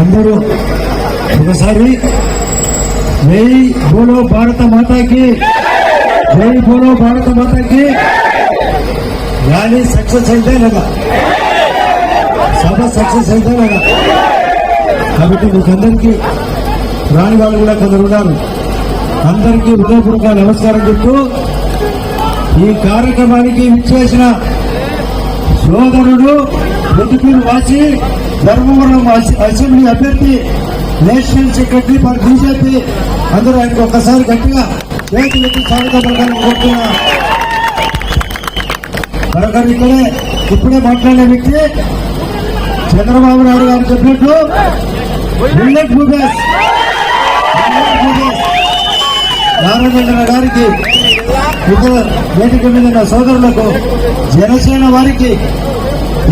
అందరూ ఒకసారి జై బోలో భారత మాతాకి జై బోలో భారత మాతాకి. ర్యాలీ సక్సెస్ అయితే లేదా సభ సక్సెస్ అయితే లేదా కాబట్టి మీకందరికీ రాని వాళ్ళు కూడా కొందరు ఉన్నారు. అందరికీ హృదయపూర్వక నమస్కారం చెప్తూ ఈ కార్యక్రమానికి విచ్చేసిన సోదరుడు పొద్దుపూరు వాసి ధర్మవరం అసెంబ్లీ అభ్యర్థి నేషనల్ సెక్రటరీ ఫర్ బీజేపీ. అందరూ ఆయనకు ఒక్కసారి గట్టిగా చేతులెత్తి స్వాగతం పలకాలని కోరుతున్నా. మరొకరు ఇక్కడే ఇప్పుడే మాట్లాడే వ్యక్తి చంద్రబాబు నాయుడు గారు చెప్పినట్లు బుల్లెట్ మూవెస్. నారాయణ గారికి ఇతర వేదిక మీద సోదరులకు జనసేన వారికి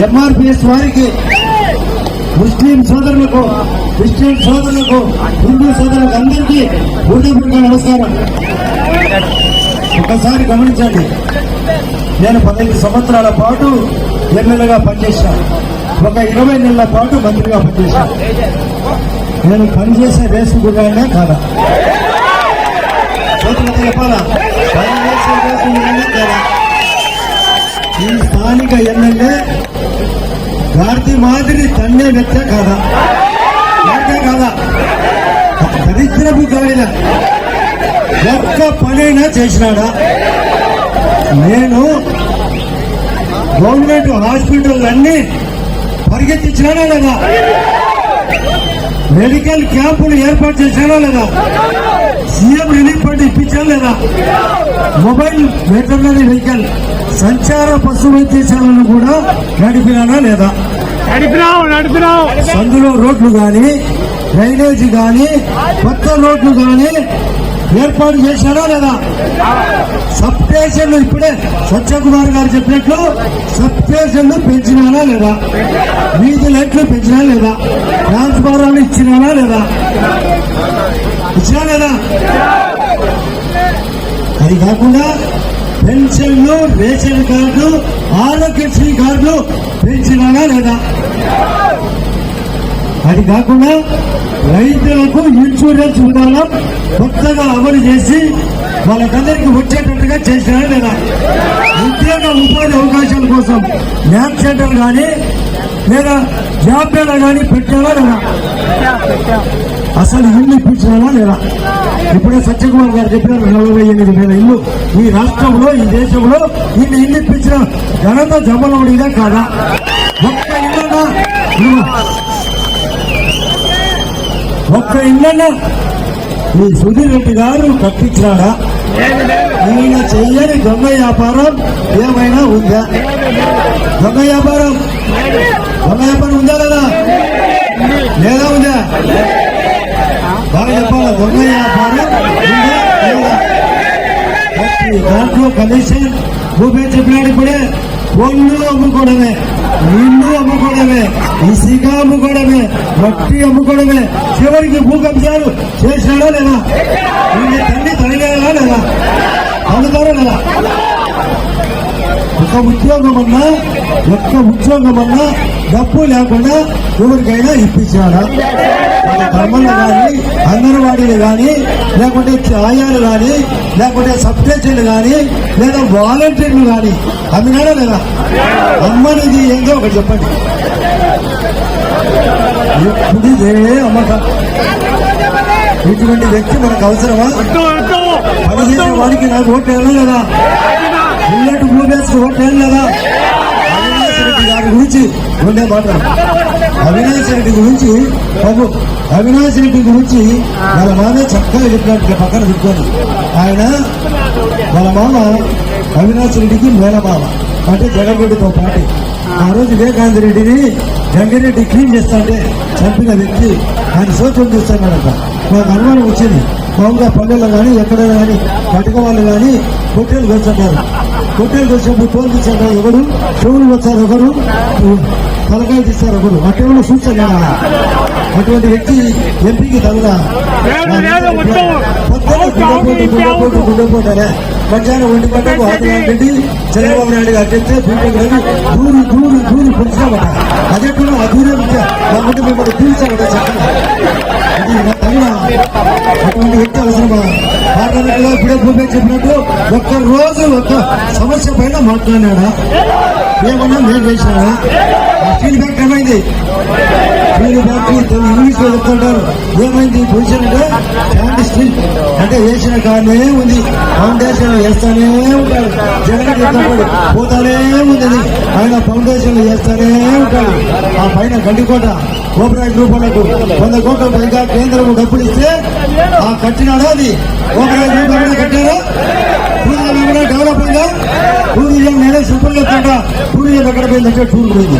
ఎంఆర్పిఎస్ వారికి ముస్లిం సోదరులకు క్రిస్టియన్ సోదరులకు హిందూ సోదరులకు అందరికీ హృదయపూర్వక నమస్కారం. ఒకసారి గమనించండి నేను పదహైదు సంవత్సరాల పాటు ఎమ్మెల్యేగా పనిచేశాను. ఒక ఇరవై నెలల పాటు మంత్రిగా పనిచేశాను. నేను పనిచేసే రేసు గుడానే కాదా? చెప్పాలా పనిచేసే రేసు గార్తి మాదిరి తన్నే వ్యక్తే కాదా? వ్యక్తే కాదా? దరిద్రపు కాయన ఒక్క పనైనా చేసినాడా? నేను గవర్నమెంట్ హాస్పిటల్ అన్ని పరిగెత్తించినానా లేదా? మెడికల్ క్యాంపులు ఏర్పాటు చేశానా లేదా? సీఎం రిలీఫ్ ఫండ్ ఇప్పించాను లేదా? మొబైల్ వెటర్నరీ వెహికల్ సంచార పశు వైద్యశాలను కూడా నడిపినానా లేదా? నడిపినావు నడిపినావు. సందులో రోడ్లు గాని డ్రైనేజీ గాని కొత్త రోడ్లు గాని ఏర్పాటు చేశారా లేదా? సబ్ స్టేషన్లు ఇప్పుడే సత్యకుమార్ గారు చెప్పినట్లు సబ్ స్టేషన్లు పెంచినారా లేదా? వీధి లైట్లు పెంచినా లేదా? ట్రాన్స్ఫారాలు ఇచ్చినారా లేదా? ఇచ్చినా లేదా? అది కాకుండా పెన్షన్లు రేషన్ కార్డు ఆరోగ్యశ్రీ కార్డు పెంచినారా లేదా? అది కాకుండా రైతులకు ఇన్సూరెన్స్ విధానం కొత్తగా అమలు చేసి వాళ్ళకందరికీ వచ్చేటట్టుగా చేసినారా లేదా? ఉద్యోగ ఉపాధి అవకాశాల కోసం ల్యాబ్ సెంటర్ కానీ లేదా జాబ్ మేళా కానీ పెట్టారా లేదా? అసలు ఇల్లు ఇప్పించారా లేదా? ఇప్పుడే సత్యకుమార్ గారు చెప్పినారు నలభై ఎనిమిది వేల ఇల్లు. ఈ రాష్ట్రంలో ఈ దేశంలో ఇన్ని ఇల్లు ఇప్పించిన ఘనత జమ్మలవుడిగా కాదా? ఒక్క ఇల్లన్నా? ఒక్క ఇల్లన్నా? ఈ సుధీర్ రెడ్డి గారు కట్టించాడా? ఈయన చెయ్యని దొంగ వ్యాపారం ఏమైనా ఉందా? దొంగ వ్యాపారం? దొంగ వ్యాపారం ఉందా లేదా? లేదా ఉందా? బాగా చెప్పాలా దొంగ వ్యాపారం ఉందా లేదా ప్రతి దాంట్లో కమిషన్ భూమి చెప్పినాడు ఇప్పుడే ఒళ్ళు అమ్ముకోవడమే ఇల్లు అమ్ముకోవడమే ఇసుక అమ్ముకోవడమే మట్టి అమ్ముకోవడమే చివరికి భూ కబ్జాలు చేసినాడా లేదా వీళ్ళ తల్లి తడిగాడా లేదా అందుతారా లేదా ఒక ఉద్యోగం అన్నా ఒక్క ఉద్యోగం అన్నా డప్పు లేకుండా ఎవరికైనా ఇప్పించాడా వాళ్ళ ధర్మంలో కానీ అంగన్వాడీలు కానీ లేకుంటే ఆయాలు కానీ లేకుంటే సబ్స్టేషన్లు కానీ లేదా వాలంటీర్లు కానీ అమ్మినాడా లేదా? అమ్మనిది ఏందో ఒకటి చెప్పండి. ఎప్పుడు ఇదే అమ్మకం ఇటువంటి వ్యక్తి మనకు అవసరమా? పనిచేసే వాడికి నాకు ఓటు వెళ్ళలేదా బుల్లెట్ మూవీస్ ఓటు లేదా ఉండే మాట అవినాష్ రెడ్డి గురించి బాబు అవినాష్ రెడ్డి గురించి వాళ్ళ మామే చక్కగా చెప్పినట్టు పక్కన పెట్టుకోండి ఆయన వాళ్ళ మామ అవినాష్ రెడ్డికి మేనమామ అంటే జగన్ రెడ్డితో పాటు. ఆ రోజు వివేకానంద రెడ్డిని జంగిరెడ్డి క్లీన్ చేస్తా అంటే చంపిన వ్యక్తి. ఆయన సోచం చూస్తున్నాడంట. నాకు అనుమానం వచ్చింది. మామూలుగా పల్లెల్లో కానీ ఎక్కడైనా కానీ పట్టుక వాళ్ళు కానీ హోటల్ కూర్చుంటారు హోటల్ వచ్చినప్పుడు తోలు తీసారు ఒకరు చెవులు వచ్చారు ఒకరు తలకాయ తీస్తారు ఒకరు. అటువంటి సూచన. అటువంటి వ్యక్తి ఎంపీకి మొత్తం. గుండెపోటు గుండెపోటారా? మధ్యాహ్నం ఒంటి గంటకు రెడ్డి చంద్రబాబు నాయుడు గారు చెప్తే రవి దూరి దూరి దూరి పుడిచామట అదే కూడా ఉంటే లేకపోతే మిమ్మల్ని పీల్చామట చక్కగా అటువంటి వ్యక్తి అవసరమా? పార్లమెంట్లో ఇప్పుడే భూపేష్ చెప్పినట్టు ఒక్క రోజు ఒక్క సమస్య పైన మాట్లాడినాడా? లేకుండా నేను చేసినాడా ఆ స్టీల్ ఏమైంది? స్టీల్ ఫ్యాక్టరీ తెలుగు ఇంగ్లీష్లో చెప్తుంటారు. ఏమైంది? పొజిషన్ అంటే శాంతి స్టీల్ అంటే వేసిన కాడనే ఉంది. ఫౌండేషన్ వేస్తానే ఉంటాడు. జగన్ చెప్తాడు పోతానే ఉంది అది. ఆయన ఫౌండేషన్ వేస్తానే ఉంటాడు. ఆ పైన గడ్డికోట కోపరాయి రూపాయలకు వంద కోట్ల పైగా కేంద్రం డబ్బులు ఇస్తే ఆ కట్టినాడా అది? కోపరాయి రూపాయలు కట్టారా? టూరిజం ఏమైనా డెవలప్ అయిందా? టూరిజం నేనే సింపుల్ చెప్తాడా టూరిజం ఎక్కడ పోయిందంటే టూర్ పోయింది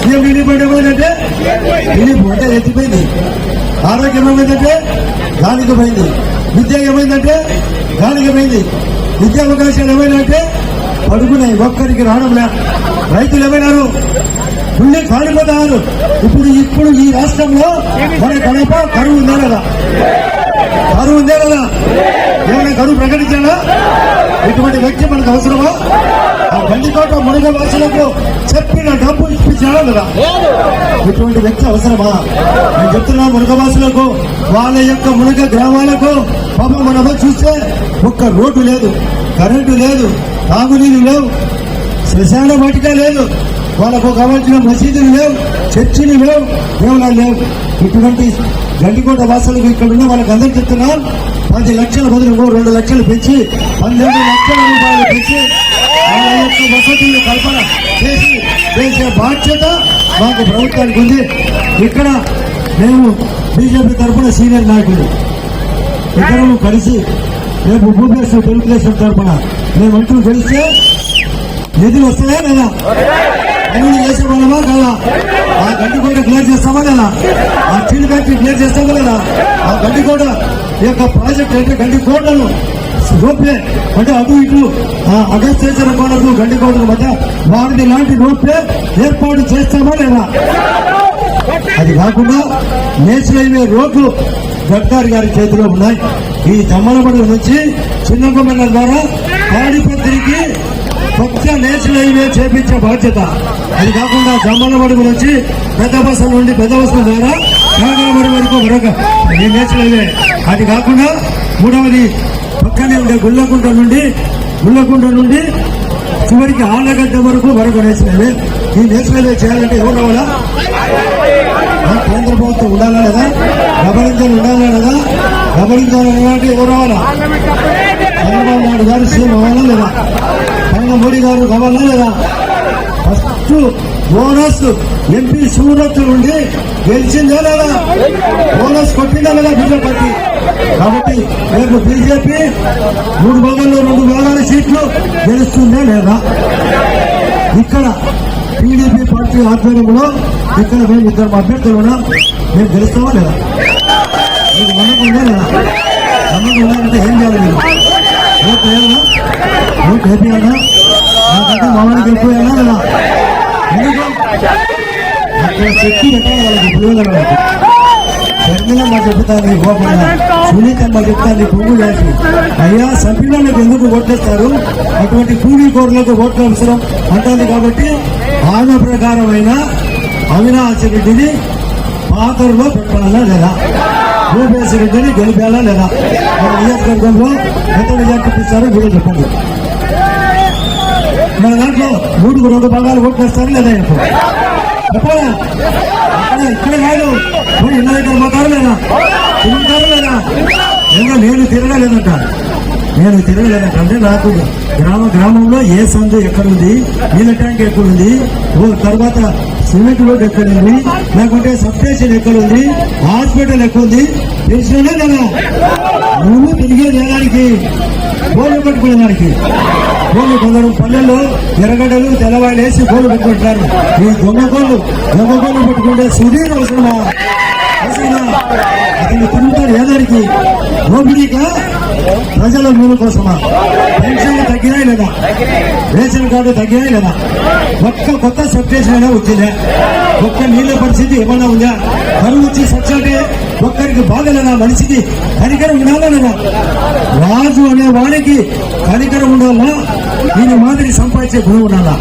సీఎం ఢిల్లీ పోయి ఏమైందంటే ఢిల్లీ పోతే ఎత్తిపోయింది. ఆరోగ్యం ఏమైందంటే గాలికి పోయింది. విద్య ఏమైందంటే గాలికి పోయింది. విద్యా అవకాశాలు ఏమైందంటే పడుకున్నాయి ఒక్కరికి రావడంలే రైతులు ఏమైనారు? పుణ్యం కాలిపోతారు ఇప్పుడు ఇప్పుడు ఈ రాష్ట్రంలో మన కడప కరువు ఉందా కదా కరువు ఉందే కదా? ఏమైనా కరువు ప్రకటించాడా ఇటువంటి వ్యక్తి మనకు అవసరమా? ఆ గండికోట మునగ వాసులకు చెప్పిన డబ్బు ఇప్పించాడా కదా ఇటువంటి వ్యక్తి అవసరమా? నేను చెప్తున్నా మునగవాసులకు వాళ్ళ యొక్క మునగ గ్రామాలకు పాపం మనం చూస్తే ఒక్క రోడ్డు లేదు కరెంటు లేదు తాగునీరు లేవు శ్మశాన వాటిక లేదు. వాళ్ళకు కావాల్సిన మసీదులు లేవు చర్చిలు లేవు దేవాలయాలు లేవు. ఇటువంటి గండికోట వాసులకు ఇక్కడ ఉన్న వాళ్ళకి అందరు చెప్తున్నాం పది లక్షల బదులు రెండు లక్షలు పెంచి పన్నెండు లక్షల రూపాయలు పెంచి వాళ్ళ యొక్క వసతులు కల్పన చేసి చేసే బాధ్యత మాకు ప్రభుత్వానికి ఉంది. ఇక్కడ మేము బీజేపీ తరఫున సీనియర్ నాయకులు ఇద్దరు కలిసి రేపు భూపేశ్వర తెలుగుదేశం తరఫున మేమంటూ గెలిస్తే నిధులు వస్తాయా లేదా? అన్ని వేసేవాళ్ళమా కదా ఆ గడ్డి కూడా క్లియర్ చేస్తామా లేదా? ఆ స్టీల్ ఫ్యాక్టరీ క్లియర్ చేస్తామా లేదా? ఆ గడ్డి కూడా ఈ యొక్క ప్రాజెక్ట్ అంటే గడ్డి కోటలు రోప్లే అంటే అటు ఇటు ఆ అగస్తేశ్వర కోటకు గడ్డి కోటల మధ్య వారిది లాంటి రోప్లే ఏర్పాటు చేస్తామా లేదా? అది కాకుండా నేషనల్ హైవే రోడ్లు గడ్కారి గారి చేతిలో ఉన్నాయి. ఈ తమ్మలపడి నుంచి చిన్నకొండ ద్వారా తాడిపత్రికి కొత్త నేషనల్ హైవే చేపించే బాధ్యత. అది కాకుండా జమ్మలబడి నుంచి పెద్ద బస్సు నుండి పెద్ద బస్సుల ద్వారా కాగలబడి వరకు మరొక ఈ నేషనల్ హైవే అది కాకుండా మూడవది పక్కనే ఉండే గుళ్ళకుంట నుండి గుళ్ళకుంట నుండి చివరికి ఆళ్ళగడ్డ వరకు మరొక నేషనల్ హైవే ఈ నేషనల్ హైవే చేయాలంటే ఎవరు రావాలా? కేంద్ర ప్రభుత్వం ఉండాలా లేదా? గమనించాలి ఉండాలా లేదా? గమనించాలి అంటే ఎవరు రావాలా? చంద్రబాబు నాయుడు గారు సీఎం అవ్వాలా లేదా? నరేంద్ర మోడీ గారు కావాలా లేదా ఫస్ట్ బోనస్ ఎంపీ సూరత్ నుండి గెలిచిందే లేదా? బోనస్ కొట్టిందా లేదా బీజేపీ? కాబట్టి రేపు బీజేపీ మూడు భాగాల్లో రెండు భాగాల సీట్లు గెలుస్తుందే లేదా? ఇక్కడ టీడీపీ పార్టీ ఆధ్వర్యంలో ఇక్కడ మేము ఇద్దరు అభ్యర్థులు ఉన్నాం. మేము గెలుస్తామా లేదా? మీకు నమ్మకం ఉందా లేదా? నమ్మకం ఉందంటే ఏం చేయాలి మీరు? ఓటు వేయాలా ఓటు నాకంటే మామూలు గెలిపోయాలా లేదా ఎందుకు? అక్కడ వాళ్ళకి ఉపయోగం కోపంగా సునీతమ్మ చెప్తాను చేసి. అయ్యా సభ్యులకు ఎందుకు ఓట్లేస్తారు? అటువంటి కూలీ కోరులకు ఓట్లు అవసరం అంటుంది కాబట్టి ఆమె ప్రకారమైన అవినాశ రెడ్డిని పాత్రలో పెట్టాలా లేదా? భూపేశ్వర రెడ్డిని గెలిపాలా లేదా? మన నియోజకవర్గంలో ఎంత మెజార్టీ ఇస్తారో మీరు చెప్పండి. మన దాంట్లో మూడుకు రెండు భాగాలు ఓట్లేస్తారు లేదా ఇప్పుడు చెప్పాలా ఇక్కడ కాదు. పోయి ఇళ్ళ దగ్గర పోతారు లేదా తిరుగుతారు లేదా ఏమో నేను తిరగలేదంట. నేను తిరగలేదంట. అంటే నాకు గ్రామ గ్రామంలో ఏ సందు ఎక్కడుంది నీళ్ళ ట్యాంక్ ఎక్కడుంది ఓ తర్వాత సిమెంట్ రోడ్ ఎక్కడుంది లేకుంటే సబ్ స్టేషన్ ఎక్కడుంది హాస్పిటల్ ఎక్కడుంది తెలిసినా కదా నువ్వు తిరిగేది ఏదానికి బోర్లు పెట్టుకునేదానికి కోళ్ళు కొందరు పల్లెల్లో ఎర్రగడ్డలు తెల్లవాళ్ళు వేసి కోళ్ళు పెట్టుకుంటారు. ఈ దొంగ కోళ్ళు దొంగ కోళ్ళు పెట్టుకుంటే సుధీర్ అవసరమా అవసరమా అతను ఎదరికి ఏదానికి ప్రజల మేలు కోసమా? పెన్షన్లు తగ్గినాయి లేదా? రేషన్ కార్డు తగ్గినాయి లేదా? ఒక్క కొత్త సబ్స్టేషన్ అయినా వచ్చిందా? ఒక్క నీళ్ళ పరిస్థితి ఏమన్నా ఉందా? కరువు వచ్చి సచ్చాటే ఒక్కరికి బాగలేదా? మనిషికి కనికరం ఉండాలా లేదా? రాజు అనే వాడికి కనికరం ఉండాలా? దీని మాదిరి సంపాదించే గుణం ఉండాలా?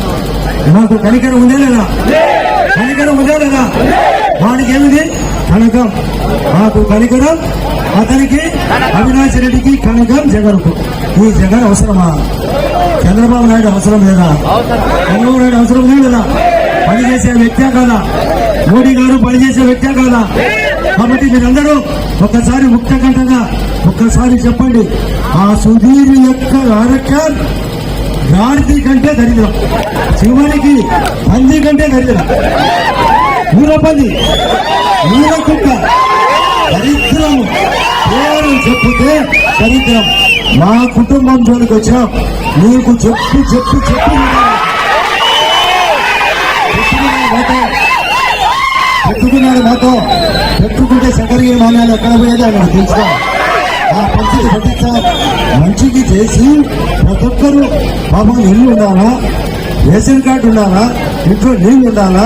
నాకు కనికరం ఉందా లేదా? కనికరం ఉందా లేదా? వాడికి ఏమిది? కనకం. మాకు కనికరం అతనికి అవినాష్ రెడ్డికి కనకం జగన్కు. ఈ జగన్ అవసరమా? చంద్రబాబు నాయుడు అవసరం లేదా? చంద్రబాబు నాయుడు అవసరం లేదా? పనిచేసే వ్యక్తే కదా? మోడీ గారు పనిచేసే వ్యక్తే కదా? కాబట్టి మీరందరూ ఒక్కసారి ముక్త కంటగా ఒక్కసారి చెప్పండి. ఆ సుధీర్ యొక్క ఆరోగ్యం గాడిది కంటే దరిద్రం. శివునికి పంది కంటే దరిద్రం. ఊర పంది. ఊర దరిద్రం పేరు చెప్తే దరిద్రం. మా కుటుంబం జోలికి వచ్చాం. నీకు చెప్పి చెప్పి చెప్పి పెట్టుకున్నాడు మాతో. పెట్టుకుంటే సగరిగే మాన్యాలు ఎక్కడ పోయేది అని నాకు తెలుసుకో ఆ పరిస్థితి పట్టించా మంచికి చేసి ప్రతి ఒక్కరు పాపం ఇల్లు ఉండాలా? రేషన్ కార్డు ఉండాలా? ఇంట్లో నీళ్ళు ఉండాలా?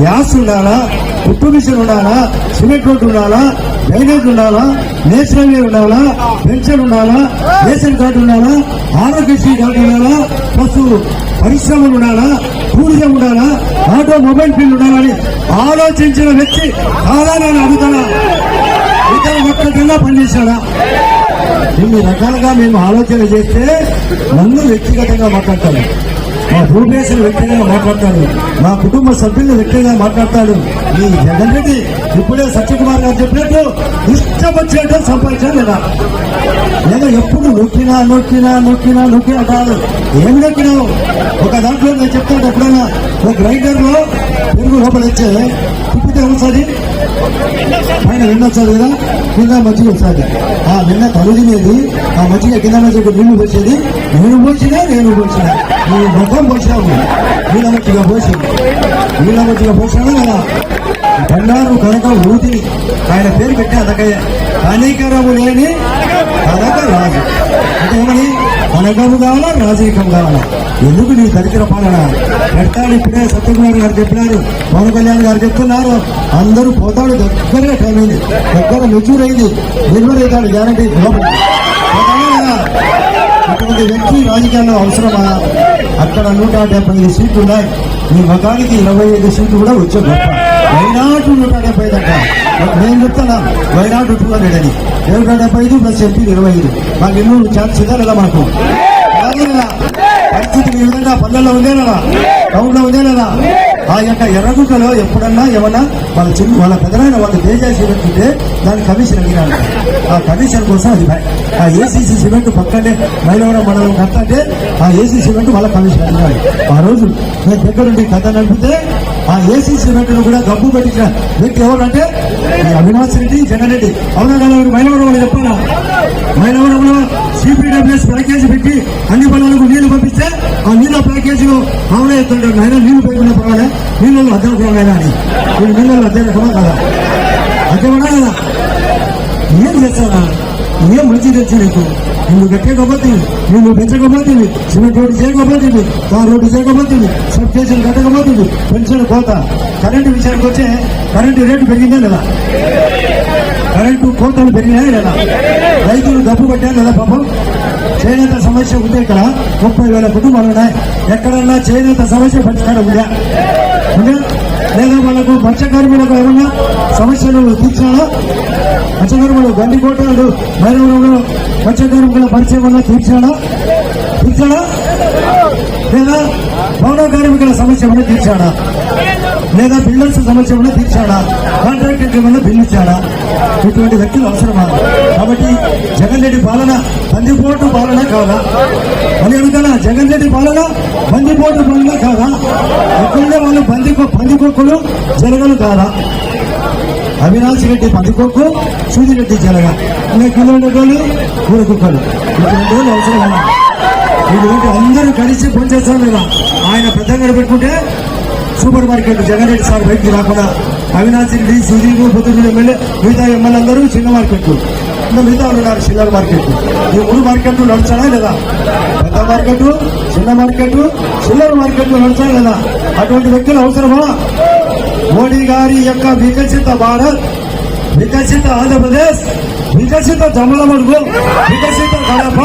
గ్యాస్ ఉండాలా? కుట్టు మిషన్ ఉండాలా? సిమెంట్ రోడ్డు ఉండాలా? డ్రైనేజ్ ఉండాలా? నేషనల్ వే ఉండాలా? పెన్షన్ ఉండాలా? రేషన్ కార్డు ఉండాలా? ఆరోగ్యశ్రీ కార్డు ఉండాలా? ప్లస్ పరిశ్రమలు ఉండాలా? టూరిజం ఉండాలా? ఆటో మొబైల్ ఫీల్డ్ ఉండాలని ఆలోచించిన వ్యక్తి కాదా నేను అడుగుతానా ఇతర ఒక్కటన్నా పనిచేశాడా? ఇన్ని రకాలుగా మేము ఆలోచన చేస్తే నన్ను వ్యక్తిగతంగా మాట్లాడతాను మా భూపేశను వ్యక్తిగా మాట్లాడతాడు. మా కుటుంబ సభ్యులను వ్యక్తిగా మాట్లాడతాడు. ఈ జగన్ రెడ్డి ఇప్పుడే సత్యకుమార్ గారు చెప్పినట్టు ఇష్టం వచ్చినట్టు సంపాదించాను లేదా లేదా ఎప్పుడు నొక్కినా నొక్కినా నొక్కినా నొక్కినా కాదు. ఏం నొక్కినావు? ఒక దాంట్లో నేను చెప్తాను ఎప్పుడైనా. ఒక గ్రైండర్లో పెరుగు లోపల ఇచ్చే తిప్పితే ఒకసారి. పైన వెన్న కదా? కింద మజ్జిగ వస్తుంది ఆ నిన్న తొలగినది ఆ మజ్జిగ కింద మజ్జిగ నీళ్ళు పోసేది. నేను పోసినా నేను పోసినా. నీ ముఖం పోసినావు నీళ్ళ మజ్జిగ పోసి నీళ్ళ మజ్జిగ కదా. బండారు కనక ఊతిని ఆయన పేరు పెట్టి అదకయ్య కనికరము లేని కనక రాజు. అంటే ఏమని? కనకము కావాలా రాజీకం కావాలా? ఎందుకు నీ దరిద్ర పాలన? పెట్టాలి ఇప్పుడే సత్యకుమార్ గారు చెప్పినారు పవన్ కళ్యాణ్ గారు చెప్తున్నారు. అందరూ పోతాడు దగ్గరగా టైం అయింది. దగ్గర మెచ్యూర్ అయింది డెలివరీ అవుతాడు గ్యారంటీ. అటువంటి వ్యక్తి రాజకీయాల్లో అవసరమా? అక్కడ నూట డెబ్బై ఐదు సీట్లు ఉన్నాయి. ఈ మగానికి ఇరవై ఐదు సీట్లు కూడా వచ్చే గొప్ప వైనాటు నూట డెబ్బై ఐదు అంట నేను చెప్తాను వైనాటు టూ హండ్రెడ్ అని నూట డెబ్బై ఐదు ప్లస్ ఎంపీ ఇరవై ఐదు. మాకు ఎన్నో ఛాన్స్ ఇదా లేదా మాకు. పరిస్థితి ఈ విధంగా పల్లెల్లో ఉందేనా లేదా టౌన్లో ఉందేనా ఆ యొక్క ఎర్రగుంటలో ఎప్పుడన్నా ఏమన్నా వాళ్ళ చిన్న వాళ్ళ పెద్దలైన వాళ్ళు తేజాసి పెట్టుకుంటే దాని కమిషన్ అడిగినారు. ఆ కమిషన్ కోసం అది ఆ ఏసీసీ సిమెంట్ పక్కనే మైలవరం మండలం కట్టంటే ఆ ఏసీ సిమెంట్ వాళ్ళ కమిషన్ అడిగినాడు ఆ రోజు నేను దగ్గరుండి కథ నడిపితే ఆ ఏసీ సిమెంట్ను కూడా గబ్బు పెట్టించిన వ్యక్తి ఎవరంటే అవినాష్ రెడ్డి జగన్ రెడ్డి. అవునా కదా మైలవరం చెప్పాలా? మైలవరంలో సిపిడబ్ల్యూఎస్ ప్యాకేజీ పెట్టి అన్ని పనులకు నీళ్ళు పంపిస్తే ఆ నీళ్ళ ప్యాకేజీలో అవునా ఎత్తుంటారు. ఆయన నీళ్ళు పెట్టుకున్న పర్వాలే. నీళ్ళలో అద్దె కదా అని వీళ్ళు నీళ్ళలో అద్దె రకమా కదా. అద్దె కూడా కదా. ఏం చేస్తారా ఏం మంచి తెచ్చి నీకు? నువ్వు కట్టకపోతుంది నువ్వు పెంచకపోతుంది సిమెంట్ రోడ్డు చేయకపోతుంది కార్ రోడ్డు చేయకపోతుంది సబ్ స్టేషన్ కట్టకపోతుంది పెన్షన్ కోత కరెంటు విషయానికి వచ్చే కరెంటు రేటు పెరిగిందా లేదా? కరెంటు కోతలు పెరిగినాయి లేదా? రైతులు డబ్బు పెట్టారు కదా పాపం. చేనేత సమస్య ఉంటే ఇక్కడ. ముప్పై వేల కుటుంబాలు ఉన్నాయి. ఎక్కడన్నా చేనేత సమస్య పరిష్కారం ఉందా? లేదా వాళ్ళకు మత్స్యకార్మికులకు ఏమన్నా సమస్యలు తీర్చాలా? మత్స్యకార్మికులు గండికోటలు మైలవరంలో మత్స్యకార్మికుల పరిచయం వల్ల తీర్చాడా? తీర్చాడా? లేదా భవన కార్మికుల సమస్య వల్ల తీర్చాడా? లేదా బిల్డర్స్ సమస్య ఉన్న తీర్చాడా? కాంట్రాక్టర్ వల్ల బిల్లు ఇచ్చాడా? ఇటువంటి వ్యక్తులు అవసరమా? కాబట్టి జగన్ రెడ్డి పాలన బందిపోటు పాలన కాదా? అని అడుగుతానా జగన్ రెడ్డి పాలన బందిపోటు పాలన కాదా? ఎక్కడుండే వాళ్ళు బంది పందికొక్కులు జరగలు కాదా? అవినాష్ రెడ్డి పందికొక్కు సూదిరెడ్డి జరగ. ఇంకా కిలో ఉండేటోళ్ళు కుక్కలు ఇటువంటి వాళ్ళు అవసరమా? ఇటువంటి అందరూ కలిసి పనిచేస్తాం లేదా ఆయన పెద్దగా పెట్టుకుంటే సూపర్ మార్కెట్ జగన్ సార్ బయటికి రాకుండా అవినాష్ రెడ్డి సుధీర్ పొద్దున్న ఎమ్మెల్యే మిగతా ఎమ్మెల్యే అందరూ చిన్న మార్కెట్ ఇంకా మిగతా ఉన్నారు చిల్లర మార్కెట్ ఈ మూడు మార్కెట్లు నడుచాలా లేదా? పెద్ద మార్కెట్ చిన్న మార్కెట్ చిల్లర మార్కెట్లు నడుచాలా లేదా? అటువంటి వ్యక్తులు అవసరమా? మోడీ గారి యొక్క వికసిత భారత్ వికసిత ఆంధ్రప్రదేశ్ వికసిత జమలమడుగు వికసిత కడప